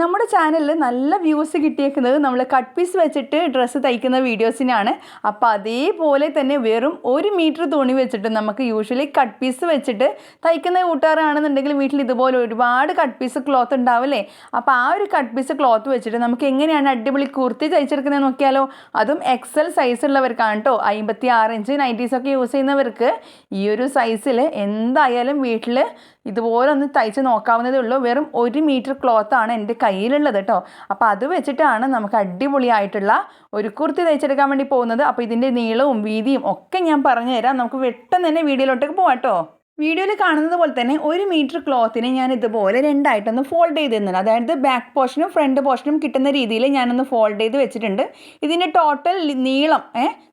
നമ്മുടെ ചാനലിൽ നല്ല വ്യൂസ് കിട്ടിയേക്കുന്നത് നമ്മൾ കട്ട് പീസ് വെച്ചിട്ട് ഡ്രസ്സ് തയ്ക്കുന്ന വീഡിയോസിനാണ് അപ്പോൾ അതേപോലെ തന്നെ വെറും ഒരു മീറ്റർ തുണി വെച്ചിട്ട് നമുക്ക് യൂഷ്വലി കട്ട് പീസ് വെച്ചിട്ട് തയ്ക്കുന്ന കൂട്ടുകാരാണെന്നുണ്ടെങ്കിൽ വീട്ടിൽ ഇതുപോലെ ഒരുപാട് കട്ട് പീസ് ക്ലോത്ത് ഉണ്ടാവില്ലേ? അപ്പോൾ ആ ഒരു കട്ട് പീസ് ക്ലോത്ത് വെച്ചിട്ട് നമുക്ക് എങ്ങനെയാണ് അടിപൊളി കുർത്തി തയ്ച്ചെടുക്കുന്നത് നോക്കിയാലോ? അതും എക്സൽ സൈസ് ഉള്ളവർക്കാണ് കേട്ടോ അമ്പത്തി ആറ് ഇഞ്ച് നൈന്റീസ് ഒക്കെ യൂസ് ചെയ്യുന്നവർക്ക് ഈ ഒരു സൈസിൽ എന്തായാലും വീട്ടിൽ ഇതുപോലെ ഒന്ന് തയ്ച്ച് നോക്കാവുന്നതേ ഉള്ളൂ. വെറും ഒരു മീറ്റർ ക്ലോത്ത് ആണ് എന്റെ കയ്യിലുള്ളത് കേട്ടോ. അപ്പോൾ അത് വെച്ചിട്ടാണ് നമുക്ക് അടിപൊളിയായിട്ടുള്ള ഒരു കുർത്തി തയ്ച്ചെടുക്കാൻ വേണ്ടി പോകുന്നത്. അപ്പോൾ ഇതിന്റെ നീളവും വീതിയും ഒക്കെ ഞാൻ പറഞ്ഞു തരാം നമുക്ക് പെട്ടെന്ന് തന്നെ വീഡിയോയിലോട്ടേക്ക് പോകാം കേട്ടോ. വീഡിയോയിൽ കാണുന്നത് പോലെ തന്നെ ഒരു മീറ്റർ ക്ലോത്തിനെ ഞാൻ ഇതുപോലെ രണ്ടായിട്ടൊന്ന് ഫോൾഡ് ചെയ്ത് തന്നിട്ടുണ്ട് അതായത് ബാക്ക് പോർഷനും ഫ്രണ്ട് പോർഷനും കിട്ടുന്ന രീതിയിൽ ഞാനൊന്ന് ഫോൾഡ് ചെയ്ത് വെച്ചിട്ടുണ്ട്. ഇതിന്റെ ടോട്ടൽ നീളം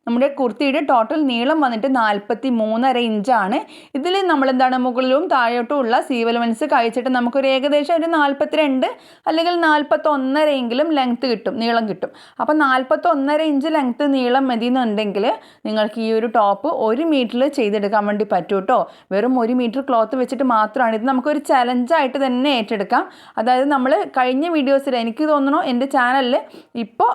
നമ്മുടെ കുർത്തിയുടെ ടോട്ടൽ നീളം വന്നിട്ട് നാൽപ്പത്തി മൂന്നര ഇഞ്ചാണ്. ഇതിൽ നമ്മൾ എന്താണ് മുകളിലും താഴോട്ടും ഉള്ള സീവലമെൻസ് കഴിച്ചിട്ട് നമുക്കൊരു ഏകദേശം ഒരു നാൽപ്പത്തിരണ്ട് അല്ലെങ്കിൽ നാൽപ്പത്തൊന്നരയെങ്കിലും ലെങ്ത്ത് കിട്ടും നീളം കിട്ടും. അപ്പോൾ നാൽപ്പത്തൊന്നര ഇഞ്ച് ലെങ്ത്ത് നീളം മതി എന്നുണ്ടെങ്കിൽ നിങ്ങൾക്ക് ഈ ഒരു ടോപ്പ് ഒരു മീറ്ററിൽ ചെയ്തെടുക്കാൻ വേണ്ടി പറ്റൂട്ടോ. കേട്ടോ വെറും ഒരു മീറ്റർ ക്ലോത്ത് വെച്ചിട്ട് മാത്രമാണ്. ഇത് നമുക്കൊരു ചലഞ്ചായിട്ട് തന്നെ ഏറ്റെടുക്കാം. അതായത് നമ്മൾ കഴിഞ്ഞ വീഡിയോസിൽ എനിക്ക് തോന്നുന്നു എന്റെ ചാനലിൽ ഇപ്പോൾ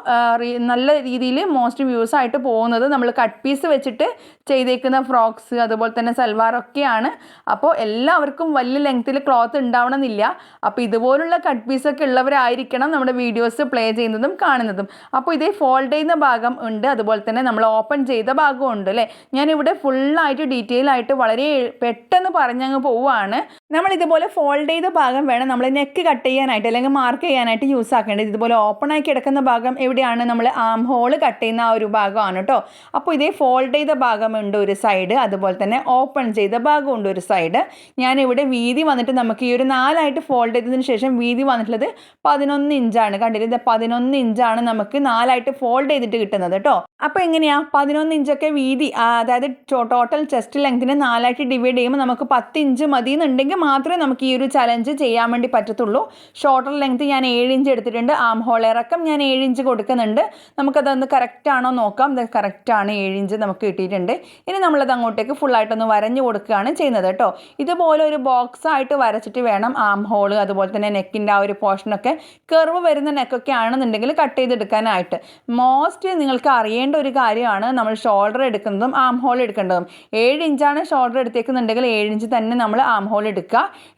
നല്ല രീതിയിൽ മോസ്റ്റ് വ്യൂസ് ആയിട്ട് പോകുന്നത് നമ്മൾ കട്ട് പീസ് വെച്ചിട്ട് ചെയ്തേക്കുന്ന ഫ്രോക്സ് അതുപോലെ തന്നെ സൽവാറൊക്കെയാണ് അപ്പോൾ എല്ലാവർക്കും വലിയ ലെങ്ത്തിൽ ക്ലോത്ത് ഉണ്ടാവണമെന്നില്ല. അപ്പോൾ ഇതുപോലുള്ള കട്ട് പീസൊക്കെ ഉള്ളവരായിരിക്കണം നമ്മുടെ വീഡിയോസ് പ്ലേ ചെയ്യുന്നതും കാണുന്നതും. അപ്പോൾ ഇതേ ഫോൾഡ് ചെയ്യുന്ന ഭാഗം ഉണ്ട്. അതുപോലെ തന്നെ നമ്മൾ ഓപ്പൺ ചെയ്ത ഭാഗവും ഉണ്ട് അല്ലേ? ഞാനിവിടെ ഫുള്ളായിട്ട് ഡീറ്റെയിൽ ആയിട്ട് വളരെ പെട്ടെന്ന് പറഞ്ഞങ്ങ് പോവുകയാണ് നമ്മൾ ഇതുപോലെ ഫോൾഡ് ചെയ്ത ഭാഗം വേണം നമ്മൾ നെക്ക് കട്ട് ചെയ്യാനായിട്ട് അല്ലെങ്കിൽ മാർക്ക് ചെയ്യാനായിട്ട് യൂസ് ആക്കേണ്ടത്. ഇതുപോലെ ഓപ്പൺ ആയി കിടക്കുന്ന ഭാഗം എവിടെയാണ്? നമ്മൾ ആം ഹോൾ കട്ട് ചെയ്യുന്ന ആ ഒരു ഭാഗമാണ് കേട്ടോ അപ്പോൾ ഇതേ ഫോൾഡ് ചെയ്ത ഭാഗമുണ്ട് ഒരു സൈഡ് അതുപോലെ തന്നെ ഓപ്പൺ ചെയ്ത ഭാഗമുണ്ട് ഒരു സൈഡ് ഞാനിവിടെ വീതി വന്നിട്ട് നമുക്ക് ഈ ഒരു നാലായിട്ട് ഫോൾഡ് ചെയ്തതിന് ശേഷം വീതി വന്നിട്ടുള്ളത് പതിനൊന്ന് ഇഞ്ചാണ് കണ്ടില്ലേ? ഇത് പതിനൊന്ന് ഇഞ്ചാണ് നമുക്ക് നാലായിട്ട് ഫോൾഡ് ചെയ്തിട്ട് കിട്ടുന്നത് കേട്ടോ അപ്പോൾ എങ്ങനെയാ? പതിനൊന്ന് ഇഞ്ചൊക്കെ വീതി അതായത് ടോട്ടൽ ചെസ്റ്റ് ലെങ്തിന് നാലായിട്ട് ഡിവൈഡ് ചെയ്യുമ്പോൾ നമുക്ക് പത്ത് ഇഞ്ച് മതി എന്നുണ്ടെങ്കിൽ മാത്രമേ നമുക്ക് ഈ ഒരു ചലഞ്ച് ചെയ്യാൻ വേണ്ടി പറ്റത്തുള്ളൂ. ഷോർട്ടർ ലെങ്ത് ഞാൻ ഏഴ് ഇഞ്ച് എടുത്തിട്ടുണ്ട്. ആം ഹോൾ ഇറക്കം ഞാൻ ഏഴ് ഇഞ്ച് കൊടുക്കുന്നുണ്ട്. നമുക്കതൊന്ന് കറക്റ്റ് ആണോ നോക്കാം. ഇത് ആണ്. ഏഴ് ഇഞ്ച് നമുക്ക് കിട്ടിയിട്ടുണ്ട്. ഇനി നമ്മളത് അങ്ങോട്ടേക്ക് ഫുള്ളായിട്ടൊന്ന് വരഞ്ഞു കൊടുക്കുകയാണ് ചെയ്യുന്നത് കേട്ടോ. ഇതുപോലെ ഒരു ബോക്സ് ആയിട്ട് വരച്ചിട്ട് വേണം ആം ഹോൾ അതുപോലെ തന്നെ നെക്കിന്റെ ആ ഒരു പോർഷനൊക്കെ കർവ് വരുന്ന നെക്കൊക്കെ ആണെന്നുണ്ടെങ്കിൽ കട്ട് ചെയ്തെടുക്കാനായിട്ട്. മോസ്റ്റ് നിങ്ങൾക്ക് അറിയേണ്ട ഒരു കാര്യമാണ് നമ്മൾ ഷോൾഡർ എടുക്കുന്നതും ആം ഹോൾ എടുക്കേണ്ടതും. ഏഴ് ഇഞ്ചാണ് ഷോൾഡർ എടുത്തേക്കുന്നുണ്ടെങ്കിൽ ഏഴ് ഇഞ്ച് തന്നെ നമ്മൾ ആം ഹോൾ എടുക്കുക.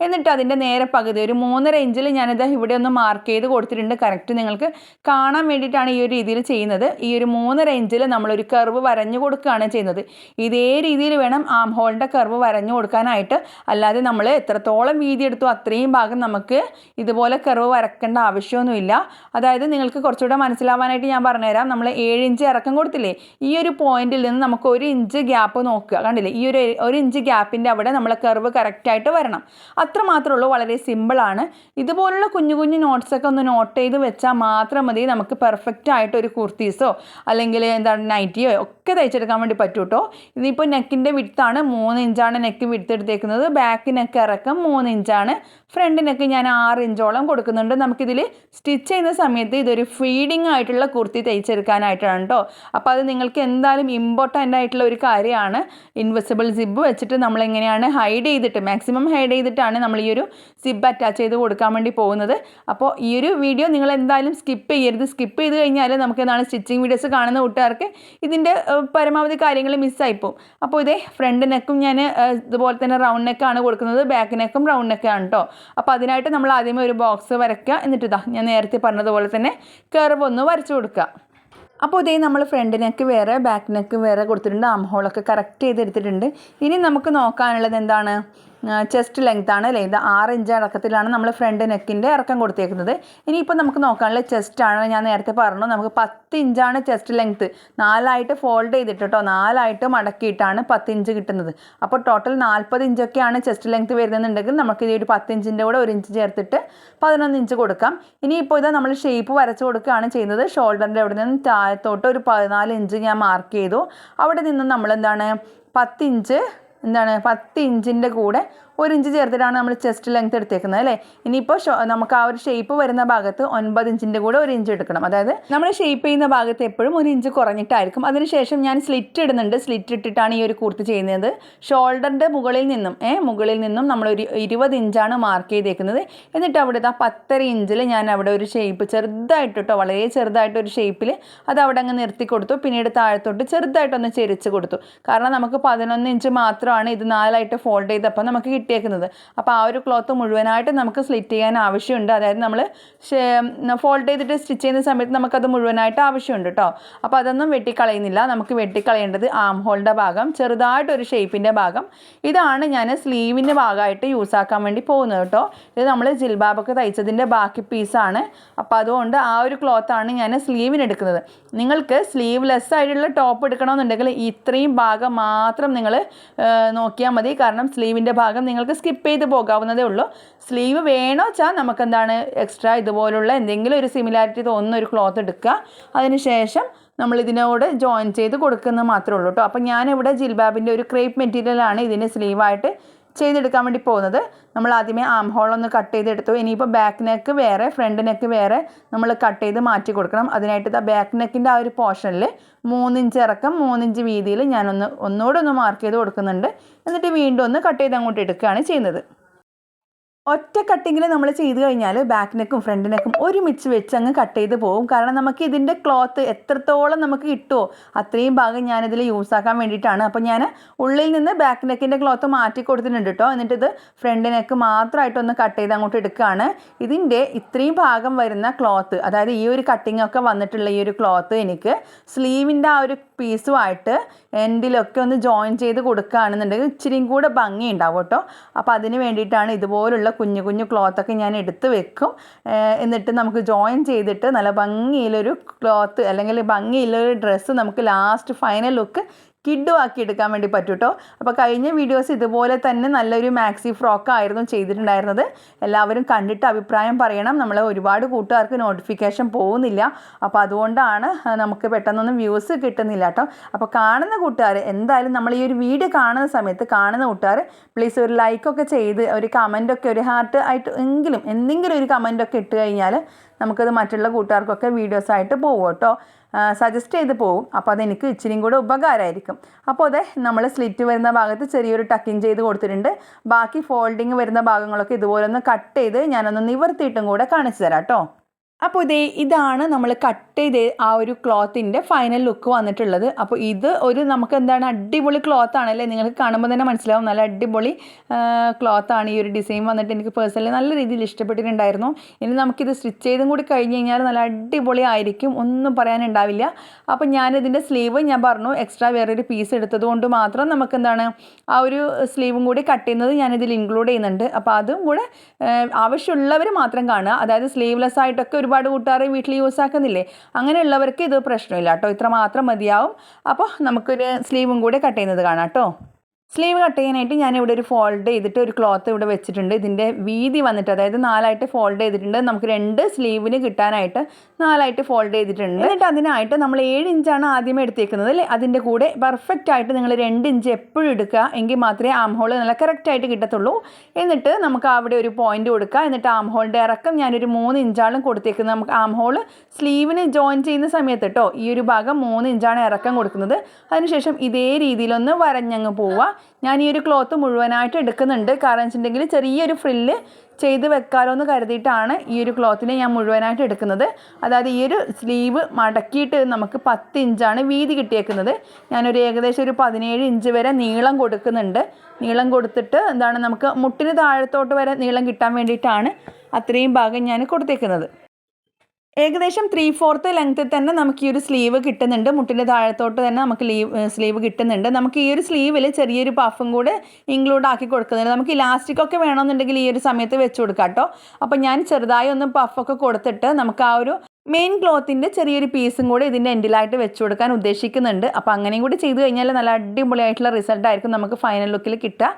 എന്നിട്ട് അതിന്റെ നേരെ പകുതി ഒരു മൂന്നര ഇഞ്ചിൽ ഞാനിത് ഇവിടെ ഒന്ന് മാർക്ക് ചെയ്ത് കൊടുത്തിട്ടുണ്ട്. കറക്റ്റ് നിങ്ങൾക്ക് കാണാൻ വേണ്ടിയിട്ടാണ് ഈ ഒരു രീതിയിൽ ചെയ്യുന്നത്. ഈ ഒരു മൂന്നര ഇഞ്ചിൽ നമ്മളൊരു കർവ് വരഞ്ഞു കൊടുക്കുകയാണ് ചെയ്യുന്നത്. ഇതേ രീതിയിൽ വേണം ആം ഹോളിന്റെ കർവ് വരഞ്ഞു കൊടുക്കാനായിട്ട്. അല്ലാതെ നമ്മൾ എത്രത്തോളം വീതി എടുത്തു അത്രയും ഭാഗം നമുക്ക് ഇതുപോലെ കർവ് വരക്കേണ്ട ആവശ്യമൊന്നുമില്ല. അതായത് നിങ്ങൾക്ക് കുറച്ചുകൂടെ മനസ്സിലാവാനായിട്ട് ഞാൻ പറഞ്ഞുതരാം. നമ്മൾ ഏഴ് ഇഞ്ച് ഇറക്കം കൊടുത്തില്ലേ? ഈ ഒരു പോയിന്റിൽ നിന്ന് നമുക്ക് ഒരു ഇഞ്ച് ഗ്യാപ്പ് നോക്കുക. കണ്ടില്ലേ? ഈ ഒരു ഒരു ഇഞ്ച് ഗ്യാപ്പിന്റെ അവിടെ നമ്മൾ കർവ് കറക്റ്റായിട്ട് വരണം. അത്ര മാത്രമേ ഉള്ളൂ വളരെ സിമ്പിളാണ് ഇതുപോലുള്ള കുഞ്ഞു കുഞ്ഞു നോട്ട്സൊക്കെ ഒന്ന് നോട്ട് ചെയ്ത് വെച്ചാൽ മാത്രം മതി നമുക്ക് പെർഫെക്റ്റ് ആയിട്ട് ഒരു കുർത്തീസോ അല്ലെങ്കിൽ എന്താണ് നൈറ്റിയോ ഒക്കെ തയ്ച്ചെടുക്കാൻ വേണ്ടി പറ്റും കേട്ടോ ഇതിപ്പോൾ നെക്കിന്റെ വിടുത്താണ് മൂന്ന് ഇഞ്ചാണ് നെക്ക് വിടുത്തെടുത്തേക്കുന്നത് ബാക്ക് നെക്ക് ഇറക്കം മൂന്ന് ഇഞ്ചാണ് ഫ്രണ്ട് നെക്ക് ഞാൻ ആറ് ഇഞ്ചോളം കൊടുക്കുന്നുണ്ട്. നമുക്കിതിൽ സ്റ്റിച്ച് ചെയ്യുന്ന സമയത്ത് ഇതൊരു ഫീഡിങ് ആയിട്ടുള്ള കുർത്തി തയ്ച്ചെടുക്കാനായിട്ടാണ് കേട്ടോ അപ്പോൾ അത് നിങ്ങൾക്ക് എന്തായാലും ഇമ്പോർട്ടന്റ് ആയിട്ടുള്ള ഒരു കാര്യമാണ്. ഇൻവെസിബിൾ സിബ് വെച്ചിട്ട് നമ്മൾ എങ്ങനെയാണ് ഹൈഡ് ചെയ്തിട്ട് മാക്സിമം ഹൈഡ് ചെയ്തിട്ടാണ് നമ്മൾ ഈ ഒരു സിബ് അറ്റാച്ച് ചെയ്ത് കൊടുക്കാൻ വേണ്ടി പോകുന്നത്. അപ്പോൾ ഈ ഒരു വീഡിയോ നിങ്ങൾ എന്തായാലും സ്കിപ്പ് ചെയ്യരുത്. സ്കിപ്പ് ചെയ്ത് കഴിഞ്ഞാൽ നമുക്ക് എന്താണ് സ്റ്റിച്ചിങ് വീഡിയോസ് കാണുന്ന കൂട്ടുകാർക്ക് ഇതിന്റെ പരമാവധി കാര്യങ്ങൾ മിസ്സായിപ്പോവും അപ്പോൾ ഇതേ ഫ്രണ്ട് നെക്കും ഞാൻ ഇതുപോലെ തന്നെ റൗണ്ട് നെക്കാണ് കൊടുക്കുന്നത്. ബാക്ക് നെക്കും റൗണ്ട് നെക്കാണ് കേട്ടോ അപ്പോൾ അതിനായിട്ട് നമ്മൾ ആദ്യമേ ഒരു ബോക്സ് വരയ്ക്കുക. എന്നിട്ട് ഇതാ ഞാൻ നേരത്തെ പറഞ്ഞതുപോലെ തന്നെ കർവ് ഒന്ന് വരച്ചു കൊടുക്കുക. അപ്പോൾ ഇതേ നമ്മൾ ഫ്രണ്ട് നെക്ക് വേറെ ബാക്ക് നെക്ക് വേറെ കൊടുത്തിട്ടുണ്ട്. ആം ഹോളൊക്കെ കറക്റ്റ് ചെയ്തെടുത്തിട്ടുണ്ട്. ഇനി നമുക്ക് നോക്കാനുള്ളത് എന്താണ്? ചെസ്റ്റ് ലെങ്ത് ആണ് അല്ലേ ഇത് ആറ് ഇഞ്ച് ഇറക്കത്തിലാണ് നമ്മൾ ഫ്രണ്ട് നെക്കിന്റെ ഇറക്കം കൊടുത്തേക്കുന്നത്. ഇനിയിപ്പോൾ നമുക്ക് നോക്കാനുള്ള ചെസ്റ്റ് ആണ് ഞാൻ നേരത്തെ പറഞ്ഞു. നമുക്ക് പത്ത് ഇഞ്ചാണ് ചെസ്റ്റ് ലെങ്ത് നാലായിട്ട് ഫോൾഡ് ചെയ്തിട്ട് കേട്ടോ നാലായിട്ട് മടക്കിയിട്ടാണ് പത്ത് ഇഞ്ച് കിട്ടുന്നത്. അപ്പോൾ ടോട്ടൽ നാൽപ്പത് ഇഞ്ചൊക്കെയാണ് ചെസ്റ്റ് ലെങ്ത് വരുന്നുണ്ടെങ്കിൽ നമുക്ക് ഈ ഒരു പത്ത് ഇഞ്ചിന്റെ കൂടെ ഒരു ഇഞ്ച് ചേർത്തിട്ട് പതിനൊന്ന് ഇഞ്ച് കൊടുക്കാം. ഇനിയിപ്പോൾ ഇത് നമ്മൾ ഷേപ്പ് വരച്ച് കൊടുക്കുകയാണ് ചെയ്യുന്നത്. ഷോൾഡറിന്റെ അവിടെ നിന്ന് താഴത്തോട്ട് ഒരു പതിനാല് ഇഞ്ച് ഞാൻ മാർക്ക് ചെയ്തു. അവിടെ നിന്ന് നമ്മൾ എന്താണ് പത്ത് ഇഞ്ച് എന്താണ് പത്ത് ഇഞ്ചിന്റെ കൂടെ ഒരു ഇഞ്ച് ചേർത്തിട്ടാണ് നമ്മൾ ചെസ്റ്റ് ലെങ്ത് എടുത്തേക്കുന്നത് അല്ലേ? ഇനിയിപ്പോൾ നമുക്ക് ആ ഒരു ഷേപ്പ് വരുന്ന ഭാഗത്ത് ഒൻപത് ഇഞ്ചിന്റെ കൂടെ ഒരു ഇഞ്ച് എടുക്കണം. അതായത് നമ്മൾ ഷേപ്പ് ചെയ്യുന്ന ഭാഗത്ത് എപ്പോഴും ഒരു ഇഞ്ച് കുറഞ്ഞിട്ടായിരിക്കും. അതിനുശേഷം ഞാൻ സ്ലിറ്റ് ഇടുന്നുണ്ട്. സ്ലിറ്റ് ഇട്ടിട്ടാണ് ഈ ഒരു കുർത്തി ചെയ്യുന്നത്. ഷോൾഡറിന്റെ മുകളിൽ നിന്നും ഏ മുകളിൽ നിന്നും നമ്മൾ ഒരു ഇരുപത് ഇഞ്ചാണ് മാർക്ക് ചെയ്തേക്കുന്നത്. എന്നിട്ട് അവിടെ ആ പത്തര ഇഞ്ചിൽ ഞാൻ അവിടെ ഒരു ഷേപ്പ് ചെറുതായിട്ട് വളരെ ചെറുതായിട്ട് ഒരു ഷേപ്പിൽ അത് അവിടെ അങ്ങ് നിർത്തി കൊടുത്തു. പിന്നീട് താഴത്തോട്ട് ചെറുതായിട്ടൊന്ന് ചെരിച്ച് കൊടുത്തു. കാരണം നമുക്ക് പതിനൊന്ന് ഇഞ്ച് മാത്രമാണ് ഇത് നാലായിട്ട് ഫോൾഡ് ചെയ്തപ്പോൾ നമുക്ക് കിട്ടിയേക്കുന്നത്. അപ്പോൾ ആ ഒരു ക്ലോത്ത് മുഴുവനായിട്ട് നമുക്ക് സ്ലിറ്റ് ചെയ്യാൻ ആവശ്യമുണ്ട്. അതായത് നമ്മൾ ഫോൾഡ് ചെയ്തിട്ട് സ്റ്റിച്ച് ചെയ്യുന്ന സമയത്ത് നമുക്കത് മുഴുവനായിട്ട് ആവശ്യമുണ്ട് കേട്ടോ അപ്പോൾ അതൊന്നും വെട്ടിക്കളയുന്നില്ല. നമുക്ക് വെട്ടിക്കളയേണ്ടത് ആം ഹോളിന്റെ ഭാഗം ചെറുതായിട്ടൊരു ഷേപ്പിന്റെ ഭാഗം. ഇതാണ് ഞാൻ സ്ലീവിന്റെ ഭാഗമായിട്ട് യൂസ് ആക്കാൻ വേണ്ടി പോകുന്നത് കേട്ടോ ഇത് നമ്മൾ ജിൽബാബൊക്കെ തയ്ച്ചതിന്റെ ബാക്കി പീസാണ്. അപ്പോൾ അതുകൊണ്ട് ആ ഒരു ക്ലോത്താണ് ഞാൻ സ്ലീവിന് എടുക്കുന്നത്. നിങ്ങൾക്ക് സ്ലീവ്ലെസ് ആയിട്ടുള്ള ടോപ്പ് എടുക്കണമെന്നുണ്ടെങ്കിൽ ഇത്രയും ഭാഗം മാത്രം നിങ്ങൾ നോക്കിയാൽ മതി. കാരണം സ്ലീവിന്റെ ഭാഗം നിങ്ങൾക്ക് സ്കിപ്പ് ചെയ്ത് പോകാവുന്നതേ ഉള്ളൂ. സ്ലീവ് വേണോ വെച്ചാൽ നമുക്ക് എന്താണ് എക്സ്ട്രാ ഇതുപോലുള്ള എന്തെങ്കിലും ഒരു സിമിലാരിറ്റി തോന്നുന്ന ഒരു ക്ലോത്ത് എടുക്കുക. അതിനുശേഷം നമ്മൾ ഇതിനോട് ജോയിൻ ചെയ്ത് കൊടുക്കുന്നത് മാത്രമേ ഉള്ളൂ കേട്ടോ അപ്പോൾ ഞാനിവിടെ ജിൽബാബിന്റെ ഒരു ക്രേപ്പ് മെറ്റീരിയലാണ് ഇതിന് സ്ലീവായിട്ട് ചെയ്തെടുക്കാൻ വേണ്ടി പോകുന്നത്. നമ്മൾ ആദ്യമേ ആം ഹോൾ ഒന്ന് കട്ട് ചെയ്തെടുത്തു. ഇനിയിപ്പോൾ ബാക്ക് നെക്ക് വേറെ ഫ്രണ്ട് നെക്ക് വേറെ നമ്മൾ കട്ട് ചെയ്ത് മാറ്റി കൊടുക്കണം. അതിനായിട്ട് ഇതാ ബാക്ക് നെക്കിന്റെ ആ ഒരു പോർഷനിൽ മൂന്നിഞ്ച് ഇറക്കം മൂന്നിഞ്ച് വീതിയിൽ ഞാനൊന്ന് ഒന്നുകൂടെ ഒന്ന് മാർക്ക് ചെയ്ത് കൊടുക്കുന്നുണ്ട്. എന്നിട്ട് വീണ്ടും ഒന്ന് കട്ട് ചെയ്ത് അങ്ങോട്ട് എടുക്കുകയാണ് ചെയ്യുന്നത്. ഒറ്റ കട്ടിങ്ങിൽ നമ്മൾ ചെയ്ത് കഴിഞ്ഞാൽ ബാക്ക് നെക്കും ഫ്രണ്ട് നെക്കും ഒരുമിച്ച് വെച്ച് അങ്ങ് കട്ട് ചെയ്ത് പോകും. കാരണം നമുക്ക് ഇതിന്റെ ക്ലോത്ത് എത്രത്തോളം നമുക്ക് കിട്ടുമോ അത്രയും ഭാഗം ഞാനിതിൽ യൂസ് ആക്കാൻ വേണ്ടിയിട്ടാണ്. അപ്പോൾ ഞാൻ ഉള്ളിൽ നിന്ന് ബാക്ക് നെക്കിന്റെ ക്ലോത്ത് മാറ്റി കൊടുത്തിട്ടുണ്ട് കേട്ടോ എന്നിട്ട് ഇത് ഫ്രണ്ട് നെക്ക് മാത്രമായിട്ടൊന്ന് കട്ട് ചെയ്ത് അങ്ങോട്ട് എടുക്കുകയാണ് ഇതിന്റെ ഇത്രയും ഭാഗം വരുന്ന ക്ലോത്ത് അതായത് ഈ ഒരു കട്ടിംഗ് ഒക്കെ വന്നിട്ടുള്ള ഈ ഒരു ക്ലോത്ത് എനിക്ക് സ്ലീവിന്റെ ആ ഒരു പീസുമായിട്ട് എൻഡിലൊക്കെ ഒന്ന് ജോയിൻ ചെയ്ത് കൊടുക്കുകയാണെന്നുണ്ടെങ്കിൽ ഇച്ചിരിയും കൂടെ ഭംഗി ഉണ്ടാവും കേട്ടോ അപ്പോൾ അതിന് വേണ്ടിയിട്ടാണ് ഇതുപോലുള്ള കുഞ്ഞു കുഞ്ഞു ക്ലോത്തൊക്കെ ഞാൻ എടുത്ത് വെക്കും. എന്നിട്ട് നമുക്ക് ജോയിൻ ചെയ്തിട്ട് നല്ല ഭംഗിയിലൊരു ക്ലോത്ത് അല്ലെങ്കിൽ ഭംഗിയിലൊരു ഡ്രസ്സ് നമുക്ക് ലാസ്റ്റ് ഫൈനൽ ലുക്ക് കിഡും ആക്കി എടുക്കാൻ വേണ്ടി പറ്റും കേട്ടോ അപ്പോൾ കഴിഞ്ഞ വീഡിയോസ് ഇതുപോലെ തന്നെ നല്ലൊരു മാക്സി ഫ്രോക്ക് ആയിരുന്നു ചെയ്തിട്ടുണ്ടായിരുന്നത്. എല്ലാവരും കണ്ടിട്ട് അഭിപ്രായം പറയണം. നമ്മൾ ഒരുപാട് കൂട്ടുകാർക്ക് നോട്ടിഫിക്കേഷൻ പോകുന്നില്ല. അപ്പോൾ അതുകൊണ്ടാണ് നമുക്ക് പെട്ടെന്നൊന്നും വ്യൂസ് കിട്ടുന്നില്ല കേട്ടോ അപ്പോൾ കാണുന്ന കൂട്ടുകാർ എന്തായാലും നമ്മൾ ഈ ഒരു വീഡിയോ കാണുന്ന സമയത്ത് കാണുന്ന കൂട്ടുകാർ പ്ലീസ് ഒരു ലൈക്കൊക്കെ ചെയ്ത് ഒരു കമന്റൊക്കെ ഒരു ഹാർട്ട് ആയിട്ട് എങ്കിലും എന്തെങ്കിലും ഒരു കമന്റൊക്കെ ഇട്ട് കഴിഞ്ഞാൽ നമുക്കത് മറ്റുള്ള കൂട്ടുകാർക്കൊക്കെ വീഡിയോസായിട്ട് പോകും കേട്ടോ സജസ്റ്റ് ചെയ്ത് പോകും അപ്പോൾ അതെനിക്ക് ഇച്ചിരിയും കൂടെ ഉപകാരമായിരിക്കും അപ്പോൾ അതെ നമ്മൾ സ്ലിറ്റ് വരുന്ന ഭാഗത്ത് ചെറിയൊരു ടക്കിങ് ചെയ്ത് കൊടുത്തിട്ടുണ്ട്. ബാക്കി ഫോൾഡിങ് വരുന്ന ഭാഗങ്ങളൊക്കെ ഇതുപോലെ ഒന്ന് കട്ട് ചെയ്ത് ഞാനൊന്ന് നിവർത്തിയിട്ടും കൂടെ കാണിച്ചു തരാം കേട്ടോ അപ്പോൾ ഇതേ ഇതാണ് നമ്മൾ കട്ട് ചെയ്ത് ആ ഒരു ക്ലോത്തിന്റെ ഫൈനൽ ലുക്ക് വന്നിട്ടുള്ളത്. അപ്പോൾ ഇത് ഒരു നമുക്ക് എന്താണ് അടിപൊളി ക്ലോത്ത് ആണല്ലേ? നിങ്ങൾക്ക് കാണുമ്പോൾ തന്നെ മനസ്സിലാവും. നല്ല അടിപൊളി ക്ലോത്താണ് ഈ ഒരു ഡിസൈൻ വന്നിട്ട് എനിക്ക് പേഴ്സണലി നല്ല രീതിയിൽ ഇഷ്ടപ്പെട്ടിട്ടുണ്ടായിരുന്നു. ഇനി നമുക്കിത് സ്റ്റിച്ച് ചെയ്തും കൂടി കഴിഞ്ഞ് കഴിഞ്ഞാൽ നല്ല അടിപൊളി ആയിരിക്കും. ഒന്നും പറയാനുണ്ടാവില്ല. അപ്പോൾ ഞാനിതിന്റെ സ്ലീവ് ഞാൻ പറഞ്ഞു എക്സ്ട്രാ വേറൊരു പീസ് എടുത്തത് കൊണ്ട് മാത്രം നമുക്ക് എന്താണ് ആ ഒരു സ്ലീവും കൂടി കട്ട് ചെയ്യുന്നത് ഞാനിതിൽ ഇൻക്ലൂഡ് ചെയ്യുന്നുണ്ട്. അപ്പോൾ അതും കൂടെ ആവശ്യമുള്ളവർ മാത്രം കാണുക. അതായത് സ്ലീവ്ലെസ് ആയിട്ടൊക്കെ ഒരുപാട് കൂട്ടുകാർ വീട്ടിൽ യൂസ് ആക്കുന്നില്ലേ? അങ്ങനെയുള്ളവർക്ക് ഇത് പ്രശ്നമില്ല കേട്ടോ. ഇത്ര മാത്രം മതിയാവും. അപ്പോൾ നമുക്കൊരു സ്ലീവും കൂടെ കട്ട് ചെയ്യുന്നത് കാണാം കേട്ടോ. സ്ലീവ് കട്ട് ചെയ്യാനായിട്ട് ഞാൻ ഇവിടെ ഒരു ഫോൾഡ് ചെയ്തിട്ട് ഒരു ക്ലോത്ത് ഇവിടെ വെച്ചിട്ടുണ്ട്. ഇതിന്റെ വീതി വന്നിട്ട് അതായത് നാലായിട്ട് ഫോൾഡ് ചെയ്തിട്ടുണ്ട്. നമുക്ക് രണ്ട് സ്ലീവിന് കിട്ടാനായിട്ട് നാലായിട്ട് ഫോൾഡ് ചെയ്തിട്ടുണ്ട്. എന്നിട്ട് അതിനായിട്ട് നമ്മൾ ഏഴ് ഇഞ്ചാണ് ആദ്യമേ എടുത്തേക്കുന്നത് അല്ലേ? അതിന്റെ കൂടെ പെർഫെക്റ്റ് ആയിട്ട് നിങ്ങൾ രണ്ട് ഇഞ്ച് എപ്പോഴും എടുക്കുക. എങ്കിൽ മാത്രമേ ആം ഹോൾ നല്ല കറക്റ്റായിട്ട് കിട്ടത്തുള്ളൂ. എന്നിട്ട് നമുക്ക് അവിടെ ഒരു പോയിന്റ് കൊടുക്കുക. എന്നിട്ട് ആം ഹോളിന്റെ ഇറക്കം ഞാനൊരു മൂന്ന് ഇഞ്ചാളും കൊടുത്തേക്കുന്നത്. നമുക്ക് ആം ഹോൾ സ്ലീവിന് ജോയിൻ ചെയ്യുന്ന സമയത്ത് കേട്ടോ ഈ ഒരു ഭാഗം മൂന്ന് ഇഞ്ചാണ് ഇറക്കം കൊടുക്കുന്നത്. അതിനുശേഷം ഇതേ രീതിയിലൊന്ന് വരഞ്ഞങ്ങ് പോവുക. ഞാൻ ഈ ഒരു ക്ലോത്ത് മുഴുവനായിട്ട് എടുക്കുന്നുണ്ട്. കാരണം വെച്ചിട്ടുണ്ടെങ്കിൽ ചെറിയൊരു ഫ്രില്ല് ചെയ്ത് വെക്കാലോ എന്ന് കരുതിയിട്ടാണ് ഈ ഒരു ക്ലോത്തിനെ ഞാൻ മുഴുവനായിട്ട് എടുക്കുന്നത്. അതായത് ഈ ഒരു സ്ലീവ് മടക്കിയിട്ട് നമുക്ക് പത്ത് ഇഞ്ചാണ് വീതി കിട്ടിയേക്കുന്നത്. ഞാനൊരു ഏകദേശം ഒരു പതിനേഴ് ഇഞ്ച് വരെ നീളം കൊടുക്കുന്നുണ്ട്. നീളം കൊടുത്തിട്ട് എന്താണ് നമുക്ക് മുട്ടിന് താഴത്തോട്ട് വരെ നീളം കിട്ടാൻ വേണ്ടിയിട്ടാണ് അത്രയും ഭാഗം ഞാൻ കൊടുത്തേക്കുന്നത്. ഏകദേശം ത്രീ ഫോർത്ത് ലെങ്ത്തിൽ തന്നെ നമുക്ക് ഈ ഒരു സ്ലീവ് കിട്ടുന്നുണ്ട്. മുട്ടിന്റെ താഴത്തോട്ട് തന്നെ നമുക്ക് ലീവ് സ്ലീവ് കിട്ടുന്നുണ്ട്. നമുക്ക് ഈ ഒരു സ്ലീവിൽ ചെറിയൊരു പഫും കൂടെ ഇൻക്ലൂഡ് ആക്കി കൊടുക്കുന്നുണ്ട് നമുക്ക് ഇലാസ്റ്റിക് ഒക്കെ വേണമെന്നുണ്ടെങ്കിൽ ഈ ഒരു സമയത്ത് വെച്ച് കൊടുക്കാം കേട്ടോ അപ്പോൾ ഞാൻ ചെറുതായി ഒന്ന് പഫൊക്കെ കൊടുത്തിട്ട് നമുക്ക് ആ ഒരു മെയിൻ ക്ലോത്തിന്റെ ചെറിയൊരു പീസും കൂടെ ഇതിന്റെ എൻഡിലായിട്ട് വെച്ച് കൊടുക്കാൻ ഉദ്ദേശിക്കുന്നുണ്ട്. അപ്പോൾ അങ്ങനെയും കൂടി ചെയ്ത് കഴിഞ്ഞാൽ നല്ല അടിപൊളിയായിട്ടുള്ള റിസൾട്ട് ആയിരിക്കും നമുക്ക് ഫൈനൽ ലുക്കിൽ കിട്ടുക.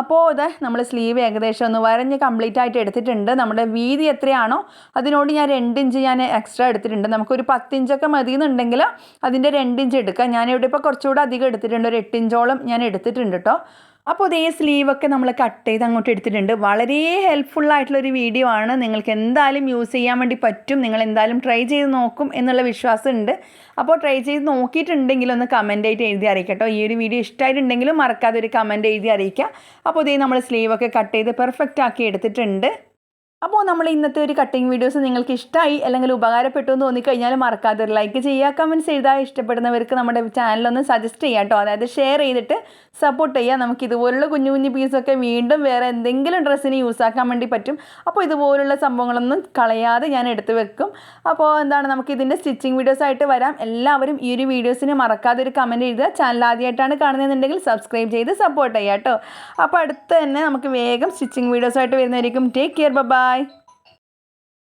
അപ്പോൾ ഇത് നമ്മൾ സ്ലീവ് ഏകദേശം ഒന്ന് വരഞ്ഞ് കംപ്ലീറ്റ് ആയിട്ട് എടുത്തിട്ടുണ്ട്. നമ്മുടെ വീതി എത്രയാണോ അതിനോട് ഞാൻ രണ്ട് ഇഞ്ച് ഞാൻ എക്സ്ട്രാ എടുത്തിട്ടുണ്ട്. നമുക്കൊരു പത്തിഞ്ചൊക്കെ മതി എന്നുണ്ടെങ്കിൽ അതിന്റെ രണ്ട് ഇഞ്ച് എടുക്കാം. ഞാനിവിടെ ഇപ്പോൾ കുറച്ചുകൂടെ അധികം എടുത്തിട്ടുണ്ട്. ഒരു എട്ടിഞ്ചോളം ഞാൻ എടുത്തിട്ടുണ്ട് കേട്ടോ അപ്പോൾ ഇതേ സ്ലീവൊക്കെ നമ്മൾ കട്ട് ചെയ്ത് അങ്ങോട്ട് എടുത്തിട്ടുണ്ട്. വളരെ ഹെൽപ്ഫുൾ ആയിട്ടുള്ളൊരു വീഡിയോ ആണ്. നിങ്ങൾക്ക് എന്തായാലും യൂസ് ചെയ്യാൻ വേണ്ടി പറ്റും. നിങ്ങൾ എന്തായാലും ട്രൈ ചെയ്ത് നോക്കും എന്നുള്ള വിശ്വാസമുണ്ട് അപ്പോൾ ട്രൈ ചെയ്ത് നോക്കിയിട്ടുണ്ടെങ്കിൽ ഒന്ന് കമന്റ് ആയിട്ട് എഴുതി അറിയിക്കട്ടോ ഈ ഒരു വീഡിയോ ഇഷ്ടമായിട്ടുണ്ടെങ്കിലും മറക്കാതെ ഒരു കമന്റ് എഴുതി അറിയിക്കുക അപ്പോൾ ഇതേ നമ്മൾ സ്ലീവൊക്കെ കട്ട് ചെയ്ത് പെർഫെക്റ്റ് ആക്കി എടുത്തിട്ടുണ്ട്. അപ്പോൾ നമ്മൾ ഇന്നത്തെ ഒരു കട്ടിങ് വീഡിയോസ് നിങ്ങൾക്ക് ഇഷ്ടമായി അല്ലെങ്കിൽ ഉപകാരപ്പെട്ടു എന്ന് തോന്നിക്കഴിഞ്ഞാൽ മറക്കാതെ ഒരു ലൈക്ക് ചെയ്യുക കമന്റ്സ് എഴുതാൻ ഇഷ്ടപ്പെടുന്നവർക്ക് നമ്മുടെ ചാനലൊന്ന് സജസ്റ്റ് ചെയ്യാം കേട്ടോ അതായത് ഷെയർ ചെയ്തിട്ട് സപ്പോർട്ട് ചെയ്യുക നമുക്ക് ഇതുപോലുള്ള കുഞ്ഞു കുഞ്ഞു പീസൊക്കെ വീണ്ടും വേറെ എന്തെങ്കിലും ഡ്രസ്സിന് യൂസ് ആക്കാൻ വേണ്ടി പറ്റും. അപ്പോൾ ഇതുപോലുള്ള സംഭവങ്ങളൊന്നും കളയാതെ ഞാൻ എടുത്തു വെക്കും. അപ്പോൾ എന്താണ് നമുക്ക് ഇതിന്റെ സ്റ്റിച്ചിങ് വീഡിയോസ് ആയിട്ട് വരാം. എല്ലാവരും ഈ ഒരു വീഡിയോസിന് മറക്കാതെ ഒരു കമന്റ് എഴുതുക. ചാനൽ ആദ്യമായിട്ടാണ് കാണുന്നതെന്നുണ്ടെങ്കിൽ സബ്സ്ക്രൈബ് ചെയ്ത് സപ്പോർട്ട് ചെയ്യാം കേട്ടോ അപ്പോൾ അടുത്ത് തന്നെ നമുക്ക് വേഗം സ്റ്റിച്ചിങ് വീഡിയോസ് ആയിട്ട് വരുന്നതായിരിക്കും. Take care Bye.